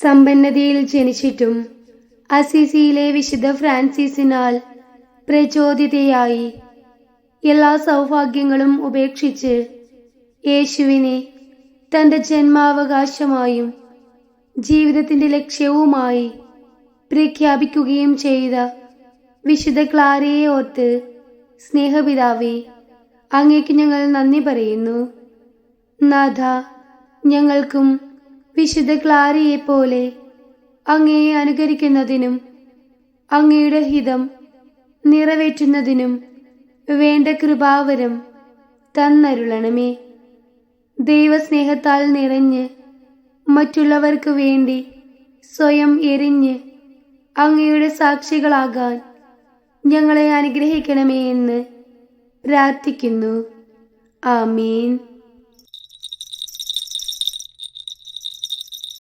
സമ്പന്നതയിൽ ജനിച്ചിട്ടും അസിസിയിലെ വിശുദ്ധ ഫ്രാൻസിസിനാൽ പ്രചോദിതയായി. എല്ലാ സൗഭാഗ്യങ്ങളും ഉപേക്ഷിച്ച് യേശുവിനെ തന്റെ ജന്മാവകാശമായും ജീവിതത്തിന്റെ ലക്ഷ്യവുമായി പ്രഖ്യാപിക്കുകയും ചെയ്ത വിശുദ്ധ ക്ലാരയെ ഓർത്ത് സ്നേഹപിതാവേ അങ്ങേക്ക് ഞങ്ങൾ നന്ദി പറയുന്നു. നാഥ ഞങ്ങൾക്കും വിശുദ്ധ ക്ലാരിയെപ്പോലെ പോലെ അങ്ങയെ അനുകരിക്കുന്നതിനും അങ്ങയുടെ ഹിതം നിറവേറ്റുന്നതിനും വേണ്ട കൃപാവരം തന്നരുളണമേ. ദൈവസ്നേഹത്താൽ നിറഞ്ഞ് മറ്റുള്ളവർക്ക് വേണ്ടി സ്വയം എരിഞ്ഞ് അങ്ങയുടെ സാക്ഷികളാകാൻ ഞങ്ങളെ അനുഗ്രഹിക്കണമേ എന്ന് പ്രാർത്ഥിക്കുന്നു. ആമീൻ.